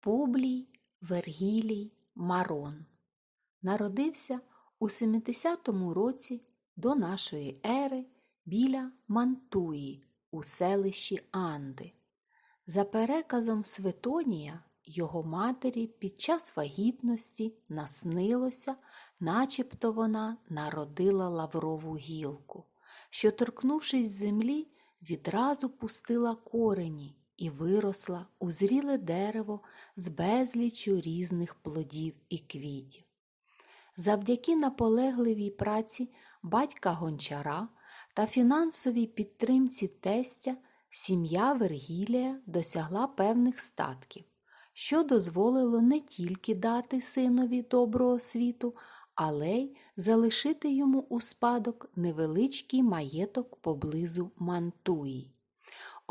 Публій Вергілій Марон народився у 70 році до нашої ери біля Мантуї у селищі Анди. За переказом Светонія, його матері під час вагітності наснилося, начебто вона народила лаврову гілку, що, торкнувшись землі, відразу пустила корені і виросла у зріле дерево з безліччю різних плодів і квітів. Завдяки наполегливій праці батька гончара та фінансовій підтримці тестя сім'я Вергілія досягла певних статків, що дозволило не тільки дати синові добру освіту, але й залишити йому у спадок невеличкий маєток поблизу Мантуї.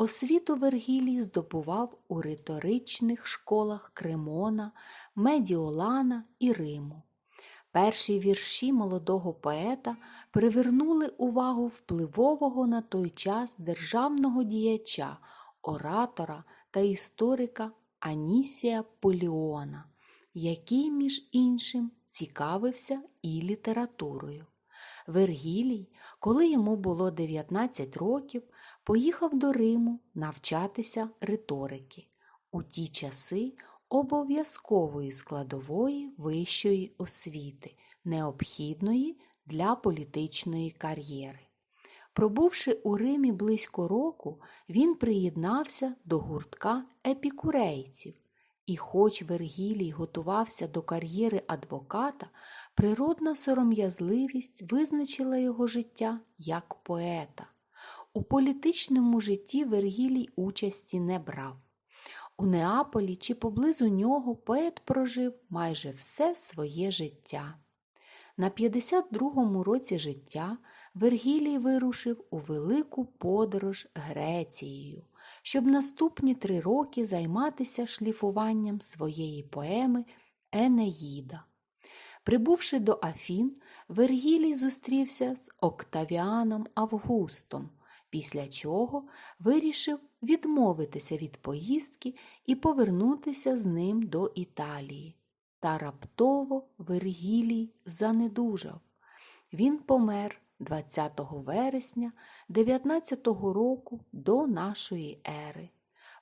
Освіту Вергілій здобував у риторичних школах Кремона, Медіолана і Риму. Перші вірші молодого поета привернули увагу впливового на той час державного діяча, оратора та історика Анісія Поліона, який, між іншим, цікавився і літературою. Вергілій, коли йому було 19 років, поїхав до Риму навчатися риторики. У ті часи обов'язкової складової вищої освіти, необхідної для політичної кар'єри. Пробувши у Римі близько року, він приєднався до гуртка епікурейців, і, хоч Вергілій готувався до кар'єри адвоката, природна сором'язливість визначила його життя як поета. У політичному житті Вергілій участі не брав. У Неаполі чи поблизу нього поет прожив майже все своє життя. На 52-му році життя Вергілій вирушив у велику подорож Грецією, щоб наступні три роки займатися шліфуванням своєї поеми Енеїда. Прибувши до Афін, Вергілій зустрівся з Октавіаном Августом, після чого вирішив відмовитися від поїздки і повернутися з ним до Італії. Та раптово Вергілій занедужав. Він помер 20 вересня 19 року до нашої ери.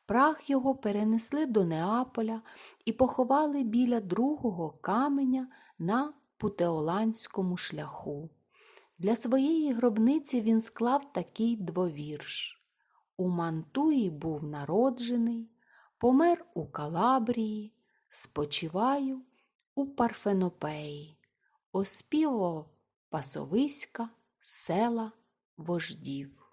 Прах його перенесли до Неаполя і поховали біля другого каменя на Путеоланському шляху. Для своєї гробниці він склав такий двовірш. У Мантуї був народжений, помер у Калабрії, спочиваю у Парфенопеї, оспівував пасовиська, села, вождів.